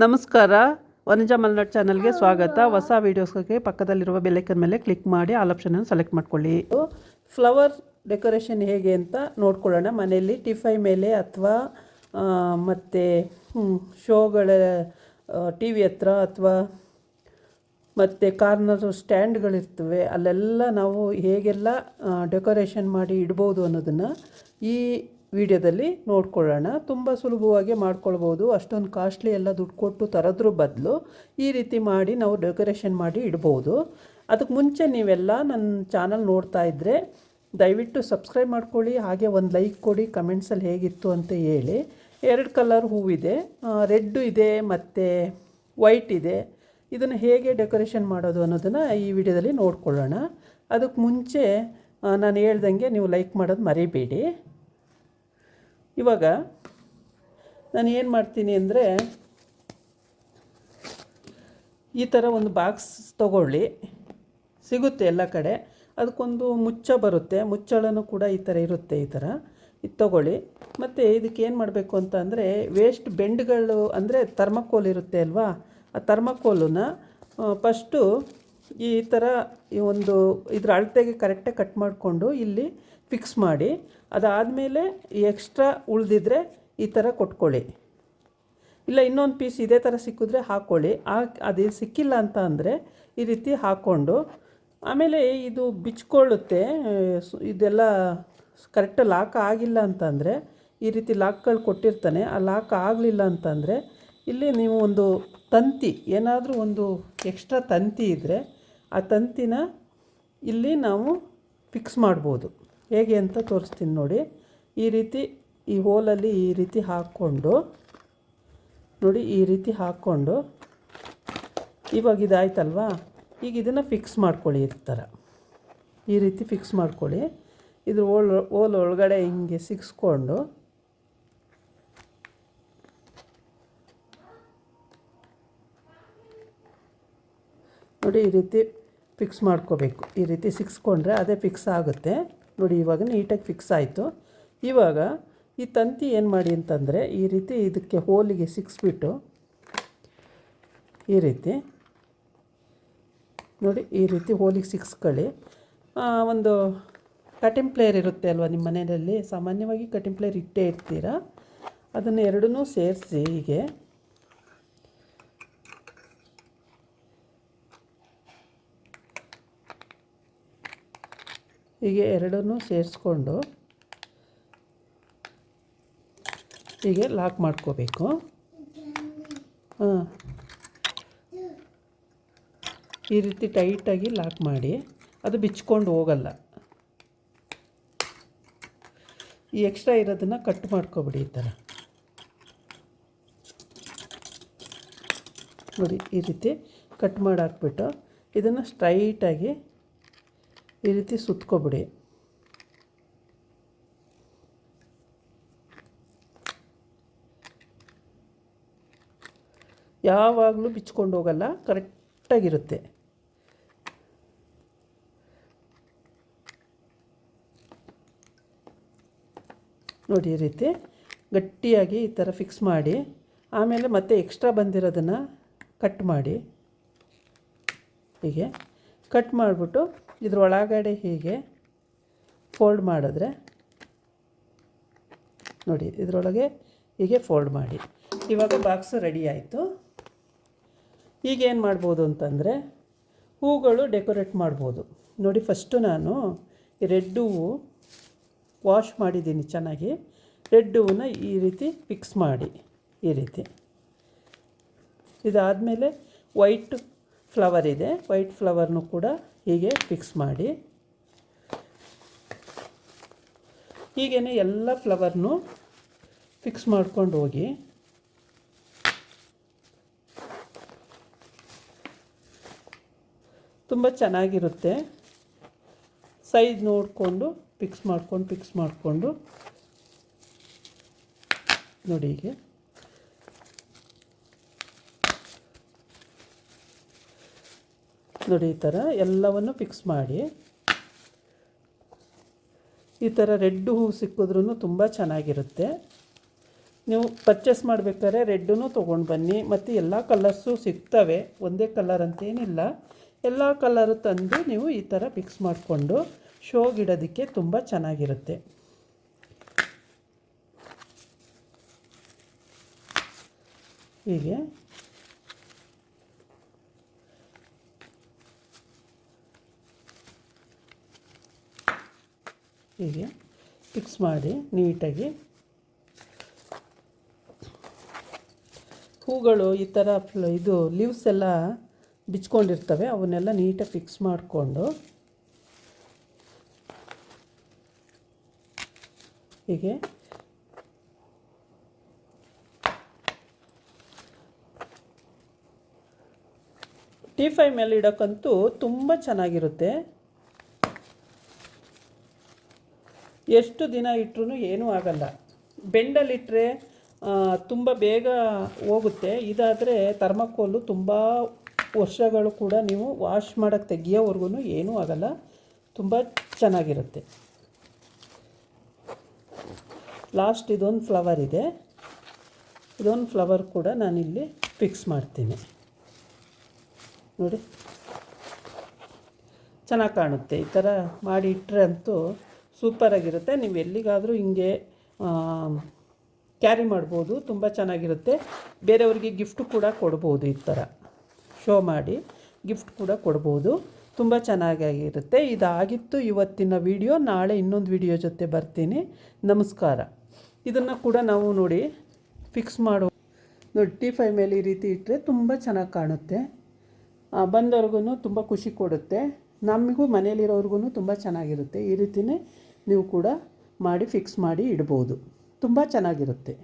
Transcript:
ನಮಸ್ಕಾರ. ವನಜಾ ಮಲ್ನಾಡ್ ಚಾನಲ್ಗೆ ಸ್ವಾಗತ. ಹೊಸ ವೀಡಿಯೋಸ್ಗೆ ಪಕ್ಕದಲ್ಲಿರುವ ಬೆಲೆಕನ್ ಮೇಲೆ ಕ್ಲಿಕ್ ಮಾಡಿ ಆಲ್ ಆಪ್ಷನನ್ನು ಸೆಲೆಕ್ಟ್ ಮಾಡ್ಕೊಳ್ಳಿ. ಫ್ಲವರ್ ಡೆಕೋರೇಷನ್ ಹೇಗೆ ಅಂತ ನೋಡ್ಕೊಳ್ಳೋಣ. ಮನೆಯಲ್ಲಿ ಟಿಫೈ ಮೇಲೆ ಅಥವಾ ಮತ್ತು ಶೋಗಳ ಟಿ ವಿ ಹತ್ರ ಅಥವಾ, ಮತ್ತು ಕಾರ್ನರ್ ಸ್ಟ್ಯಾಂಡ್ಗಳಿರ್ತವೆ ಅಲ್ಲೆಲ್ಲ ನಾವು ಹೇಗೆಲ್ಲ ಡೆಕೋರೇಷನ್ ಮಾಡಿ ಇಡ್ಬೋದು ಅನ್ನೋದನ್ನು ಈ ವಿಡಿಯೋದಲ್ಲಿ ನೋಡ್ಕೊಳ್ಳೋಣ. ತುಂಬ ಸುಲಭವಾಗಿ ಮಾಡ್ಕೊಳ್ಬೋದು. ಅಷ್ಟೊಂದು ಕಾಸ್ಟ್ಲಿ ಎಲ್ಲ ದುಡ್ಡು ಕೊಟ್ಟು ತರೋದ್ರ ಬದಲು ಈ ರೀತಿ ಮಾಡಿ ನಾವು ಡೆಕೋರೇಷನ್ ಮಾಡಿ ಇಡ್ಬೋದು. ಅದಕ್ಕೆ ಮುಂಚೆ ನೀವೆಲ್ಲ ನನ್ನ ಚಾನಲ್ ನೋಡ್ತಾ ಇದ್ದರೆ ದಯವಿಟ್ಟು ಸಬ್ಸ್ಕ್ರೈಬ್ ಮಾಡ್ಕೊಳ್ಳಿ, ಹಾಗೆ ಒಂದು ಲೈಕ್ ಕೊಡಿ ಕಮೆಂಟ್ಸಲ್ಲಿ ಹೇಗಿತ್ತು ಅಂತ ಹೇಳಿ. ಎರಡು ಕಲರ್ ಹೂವಿದೆ ರೆಡ್ಡು ಇದೆ ಮತ್ತು ವೈಟ್ ಇದೆ. ಇದನ್ನು ಹೇಗೆ ಡೆಕೋರೇಷನ್ ಮಾಡೋದು ಅನ್ನೋದನ್ನು ಈ ವಿಡಿಯೋದಲ್ಲಿ ನೋಡ್ಕೊಳ್ಳೋಣ. ಅದಕ್ಕೆ ಮುಂಚೆ ನಾನು ಹೇಳ್ದಂಗೆ ನೀವು ಲೈಕ್ ಮಾಡೋದು ಮರಿಬೇಡಿ. ಇವಾಗ ನಾನು ಏನು ಮಾಡ್ತೀನಿ ಅಂದರೆ ಈ ಥರ ಒಂದು ಬಾಕ್ಸ್ ತಗೊಳ್ಳಿ. ಸಿಗುತ್ತೆ ಎಲ್ಲ ಕಡೆ. ಅದಕ್ಕೊಂದು ಮುಚ್ಚ ಬರುತ್ತೆ. ಮುಚ್ಚಳನೂ ಕೂಡ ಈ ಥರ ಇರುತ್ತೆ ಈ ಥರ ಇದು ತಗೊಳ್ಳಿ. ಮತ್ತು ಇದಕ್ಕೆ ಏನು ಮಾಡಬೇಕು ಅಂತ ಅಂದರೆ ವೇಸ್ಟ್ ಬೆಂಡ್ಗಳು ಅಂದರೆ ಥರ್ಮಕೋಲ್ ಇರುತ್ತೆ ಅಲ್ವಾ? ಆ ಥರ್ಮಕೋಲನ್ನ ಫಸ್ಟು ಈ ಥರ ಈ ಒಂದು ಇದ್ರ ಅಳತೆಗೆ ಕರೆಕ್ಟಾಗಿ ಕಟ್ ಮಾಡಿಕೊಂಡು ಇಲ್ಲಿ ಫಿಕ್ಸ್ ಮಾಡಿ. ಅದಾದಮೇಲೆ ಎಕ್ಸ್ಟ್ರಾ ಉಳಿದಿದ್ರೆ ಈ ಥರ ಕೊಟ್ಕೊಳ್ಳಿ. ಇಲ್ಲ, ಇನ್ನೊಂದು ಪೀಸ್ ಇದೇ ಥರ ಸಿಕ್ಕಿದ್ರೆ ಹಾಕ್ಕೊಳ್ಳಿ ಆ ಅದು ಸಿಕ್ಕಿಲ್ಲ ಅಂತ ಅಂದರೆ ಈ ರೀತಿ ಹಾಕ್ಕೊಂಡು ಆಮೇಲೆ ಇದು ಬಿಚ್ಕೊಳ್ಳುತ್ತೆ. ಇದೆಲ್ಲ ಕರೆಕ್ಟ್ ಲಾಕ್ ಆಗಿಲ್ಲ ಅಂತಂದರೆ ಈ ರೀತಿ ಲಾಕ್ಗಳು ಕೊಟ್ಟಿರ್ತಾನೆ. ಆ ಲಾಕ್ ಆಗಲಿಲ್ಲ ಅಂತಂದರೆ ಇಲ್ಲಿ ನೀವು ಒಂದು ತಂತಿ, ಏನಾದರೂ ಒಂದು ಎಕ್ಸ್ಟ್ರಾ ತಂತಿ ಇದ್ದರೆ ಆ ತಂತಿನ ಇಲ್ಲಿ ನಾವು ಫಿಕ್ಸ್ ಮಾಡ್ಬೋದು. ಹೇಗೆ ಅಂತ ತೋರಿಸ್ತೀನಿ ನೋಡಿ. ಈ ರೀತಿ ಈ ಹೋಲಲ್ಲಿ ಈ ರೀತಿ ಹಾಕ್ಕೊಂಡು, ನೋಡಿ ಈ ರೀತಿ ಹಾಕ್ಕೊಂಡು, ಇವಾಗ ಇದಾಯ್ತಲ್ವಾ? ಈಗ ಇದನ್ನು ಫಿಕ್ಸ್ ಮಾಡ್ಕೊಳ್ಳಿ ಈ ಥರ. ಈ ರೀತಿ ಫಿಕ್ಸ್ ಮಾಡ್ಕೊಳ್ಳಿ. ಇದ್ರ ಓಲ್ ಓಲ್ ಒಳಗಡೆ ಹಿಂಗೆ ಸಿಕ್ಸ್ಕೊಂಡು, ನೋಡಿ ಈ ರೀತಿ ಫಿಕ್ಸ್ ಮಾಡ್ಕೋಬೇಕು. ಈ ರೀತಿ ಸಿಕ್ಸ್ಕೊಂಡ್ರೆ ಅದೇ ಫಿಕ್ಸ್ ಆಗುತ್ತೆ. ನೋಡಿ, ಇವಾಗ ನೀಟಾಗಿ ಫಿಕ್ಸ್ ಆಯಿತು. ಇವಾಗ ಈ ತಂತಿ ಏನು ಮಾಡಿ ಅಂತಂದರೆ, ಈ ರೀತಿ ಇದಕ್ಕೆ ಹೋಲಿಗೆ ಸಿಕ್ಸ್ಬಿಟ್ಟು, ಈ ರೀತಿ, ನೋಡಿ, ಈ ರೀತಿ ಹೋಲಿಗೆ ಸಿಕ್ಸ್ಕೊಳ್ಳಿ. ಒಂದು ಕಟಿಂಗ್ ಪ್ಲೇಯರ್ ಇರುತ್ತೆ ಅಲ್ವಾ ನಿಮ್ಮ ಮನೆಯಲ್ಲಿ? ಸಾಮಾನ್ಯವಾಗಿ ಕಟಿಂಗ್ ಪ್ಲೇಯರ್ ಇಟ್ಟೇ ಇರ್ತೀರಾ? ಅದನ್ನು ಎರಡನ್ನೂ ಸೇರಿಸಿ ಹೀಗೆ. ಹೀಗೆ ಎರಡನ್ನೂ ಸೇರಿಸ್ಕೊಂಡು ಹೀಗೆ ಲಾಕ್ ಮಾಡ್ಕೋಬೇಕು. ಹಾಂ. ಈ ರೀತಿ ಟೈಟಾಗಿ ಲಾಕ್ ಮಾಡಿ ಅದು ಬಿಚ್ಕೊಂಡು ಹೋಗಲ್ಲ. ಈ ಎಕ್ಸ್ಟ್ರಾ ಇರೋದನ್ನು ಕಟ್ ಮಾಡ್ಕೊಬಿಡಿ ಈ ಥರ. ನೋಡಿ, ಈ ರೀತಿ ಕಟ್ ಮಾಡಿ ಹಾಕ್ಬಿಟ್ಟು ಇದನ್ನು ಸ್ಟ್ರೈಟಾಗಿ ಈ ರೀತಿ ಸುತ್ಕೊಬಿಡಿ. ಯಾವಾಗಲೂ ಬಿಚ್ಕೊಂಡು ಹೋಗಲ್ಲ, ಕರೆಕ್ಟಾಗಿರುತ್ತೆ. ನೋಡಿ ಈ ರೀತಿ ಗಟ್ಟಿಯಾಗಿ ಈ ಥರ ಫಿಕ್ಸ್ ಮಾಡಿ, ಆಮೇಲೆ ಮತ್ತೆ ಎಕ್ಸ್ಟ್ರಾ ಬಂದಿರೋದನ್ನು ಕಟ್ ಮಾಡಿ. ಹೀಗೆ ಕಟ್ ಮಾಡಿಬಿಟ್ಟು ಇದ್ರೊಳಗಡೆ ಹೀಗೆ ಫೋಲ್ಡ್ ಮಾಡಿದ್ರೆ, ನೋಡಿ ಇದರೊಳಗೆ ಹೀಗೆ ಫೋಲ್ಡ್ ಮಾಡಿ. ಇವಾಗ ಬಾಕ್ಸ್ ರೆಡಿ ಆಯಿತು. ಈಗ ಏನು ಮಾಡ್ಬೋದು ಅಂತಂದರೆ, ಹೂಗಳು ಡೆಕೋರೇಟ್ ಮಾಡ್ಬೋದು. ನೋಡಿ ಫಸ್ಟು ನಾನು ರೆಡ್ ಹೂವು ವಾಶ್ ಮಾಡಿದ್ದೀನಿ ಚೆನ್ನಾಗಿ. ರೆಡ್ ಹೂವನ್ನ ಈ ರೀತಿ ಫಿಕ್ಸ್ ಮಾಡಿ, ಈ ರೀತಿ. ಇದಾದಮೇಲೆ ವೈಟ್ ಫ್ಲವರ್ ಇದೆ. ವೈಟ್ ಫ್ಲವರ್ನು ಕೂಡ ಹೀಗೆ ಫಿಕ್ಸ್ ಮಾಡಿ. ಹೀಗೇ ಎಲ್ಲ ಫ್ಲವರ್ನು ಫಿಕ್ಸ್ ಮಾಡ್ಕೊಂಡು ಹೋಗಿ. ತುಂಬ ಚೆನ್ನಾಗಿರುತ್ತೆ. ಸೈಜ್ ನೋಡಿಕೊಂಡು ಫಿಕ್ಸ್ ಮಾಡ್ಕೊಂಡು ಫಿಕ್ಸ್ ಮಾಡಿಕೊಂಡು. ನೋಡಿ ಹೀಗೆ. ನೋಡಿ ಈ ಥರ ಎಲ್ಲವನ್ನು ಫಿಕ್ಸ್ ಮಾಡಿ. ಈ ಥರ ರೆಡ್ ಹೂವು ಸಿಕ್ಕಿದ್ರೂ ತುಂಬ ಚೆನ್ನಾಗಿರುತ್ತೆ. ನೀವು ಪರ್ಚೇಸ್ ಮಾಡಬೇಕಾದ್ರೆ ರೆಡ್ಡೂ ತೊಗೊಂಡು ಬನ್ನಿ. ಮತ್ತು ಎಲ್ಲ ಕಲರ್ಸು ಸಿಗ್ತವೆ. ಒಂದೇ ಕಲರ್ ಅಂತೇನಿಲ್ಲ. ಎಲ್ಲ ಕಲರು ತಂದು ನೀವು ಈ ಥರ ಫಿಕ್ಸ್ ಮಾಡಿಕೊಂಡು ಶೋಗಿಡೋದಕ್ಕೆ ತುಂಬ ಚೆನ್ನಾಗಿರುತ್ತೆ. ಹೀಗೆ. ಹೀಗೆ ಫಿಕ್ಸ್ ಮಾಡಿ ನೀಟಾಗಿ. ಹೂಗಳು ಈ ಥರ ಇದು ಲೀವ್ಸ್ ಎಲ್ಲ ಬಿಚ್ಕೊಂಡಿರ್ತವೆ, ಅವನ್ನೆಲ್ಲ ನೀಟಾಗಿ ಫಿಕ್ಸ್ ಮಾಡಿಕೊಂಡು. ಹೀಗೆ. ಟಿ ಫೈ ಮೇಲೆ ಇಡೋಕ್ಕಂತೂ ತುಂಬ ಚೆನ್ನಾಗಿರುತ್ತೆ. ಎಷ್ಟು ದಿನ ಇಟ್ಟರು ಏನೂ ಆಗಲ್ಲ. ಬೆಂಡಲ್ಲಿಟ್ಟರೆ ತುಂಬ ಬೇಗ ಹೋಗುತ್ತೆ. ಇದಾದರೆ ಥರ್ಮಕೋಲು ತುಂಬ ವರ್ಷಗಳು ಕೂಡ ನೀವು ವಾಶ್ ಮಾಡೋಕ್ಕೆ ತೆಗಿಯೋವರೆಗೂ ಏನೂ ಆಗಲ್ಲ. ತುಂಬ ಚೆನ್ನಾಗಿರುತ್ತೆ. ಲಾಸ್ಟ್ ಇದೊಂದು ಫ್ಲವರ್ ಇದೆ. ಇದೊಂದು ಫ್ಲವರ್ ಕೂಡ ನಾನಿಲ್ಲಿ ಫಿಕ್ಸ್ ಮಾಡ್ತೀನಿ. ನೋಡಿ. ಚೆನ್ನಾಗಿ ಕಾಣುತ್ತೆ. ಈ ಥರ ಮಾಡಿ ಇಟ್ಟರೆ ಅಂತೂ ಸೂಪರಾಗಿರುತ್ತೆ ನೀವು ಎಲ್ಲಿಗಾದರೂ ಹಿಂಗೆ ಕ್ಯಾರಿ ಮಾಡ್ಬೋದು. ತುಂಬ ಚೆನ್ನಾಗಿರುತ್ತೆ. ಬೇರೆಯವ್ರಿಗೆ ಗಿಫ್ಟ್ ಕೂಡ ಕೊಡ್ಬೋದು ಈ ಥರ. ಶೋ ಮಾಡಿ ಗಿಫ್ಟ್ ಕೂಡ ಕೊಡ್ಬೋದು. ತುಂಬ ಚೆನ್ನಾಗಿರುತ್ತೆ. ಇದಾಗಿತ್ತು ಇವತ್ತಿನ ವಿಡಿಯೋ ನಾಳೆ ಇನ್ನೊಂದು ವಿಡಿಯೋ ಜೊತೆ ಬರ್ತೀನಿ. ನಮಸ್ಕಾರ. ಇದನ್ನು ಕೂಡ ನಾವು ನೋಡಿ ಫಿಕ್ಸ್ ಮಾಡೋ, ನೋಡಿ ಟಿ ಫೈ ಮೇಲೆ ಈ ರೀತಿ ಇಟ್ಟರೆ ತುಂಬ ಚೆನ್ನಾಗಿ ಕಾಣುತ್ತೆ. ಬಂದವ್ರಿಗೂ ತುಂಬ ಖುಷಿ ಕೊಡುತ್ತೆ. ನಮಗೂ ಮನೇಲಿರೋರ್ಗು ತುಂಬ ಚೆನ್ನಾಗಿರುತ್ತೆ. ಈ ರೀತಿಯೇ ನೀವು ಕೂಡ ಮಾಡಿ ಫಿಕ್ಸ್ ಮಾಡಿ ಇಡ್ಬೋದು. ತುಂಬ ಚೆನ್ನಾಗಿರುತ್ತೆ.